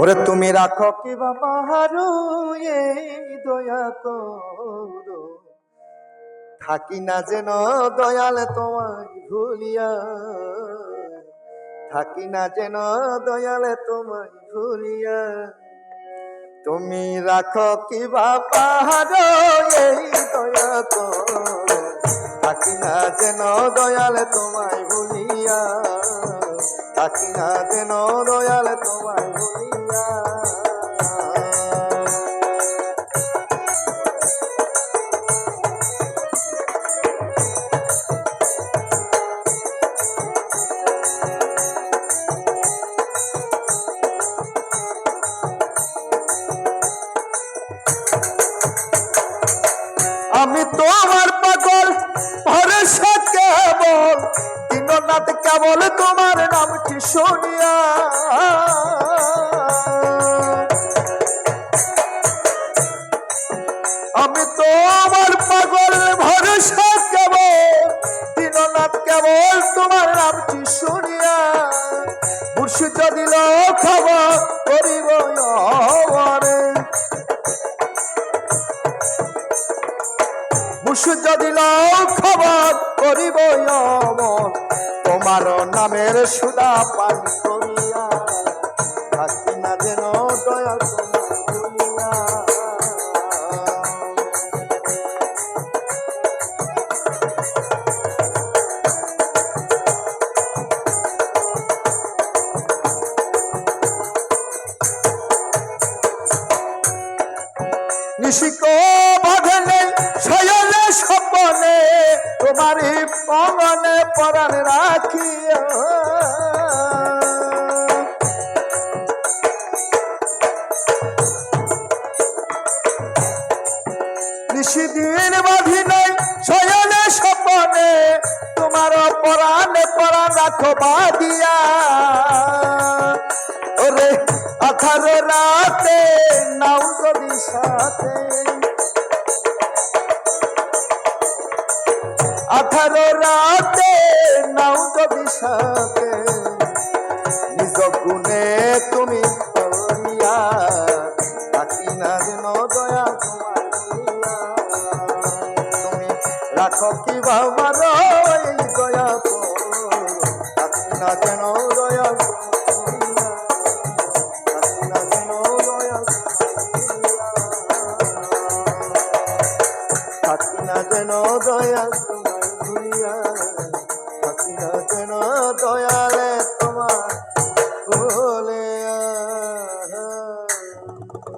ওরে তুমি রাখো কি বাবা হারু এই দয়া করো। থাকি না যেন দয়াল তোমায় ভুলিয়া। থাকি না যেন দয়ালে তোমায় ভুলিয়া। তুমি রাখো কি বাবা হারো এই দয়া করো। থাকি না যেন দয়ালে তোমায় ভুলিয়া। থাকি না যেন দয়ালে তোমায় ভুলিয়া। আমি তোমার দিনরাত কেবল তোমার নামটি শুনিয়া। আমি তোমার পাগল ভরসা কেবল, দিনরাত কেবল তোমার নামটি শুনিয়া। মুর্শিদ দিল খবর করিব আমারে মুর্শিদ দিল খবর করিব অমর তোমার নামের সুদা পান করিয়া থাকি না যেন দয়া নিশিক স্বপনে তোমারই পবনে পরাণ রাখিয়া নিশিদিন বাঁধিনে শয়নে স্বপনে তোমার পরাণে, পরাণ রাখো বাদিয়া ওরে আঠারো রাতে আঠারো রাতে নাও কবি সাথে নিজ গুণে তুমি থাকি না যেন দয়া তুমি রাখো কি বাবার যেন দয়া তোমার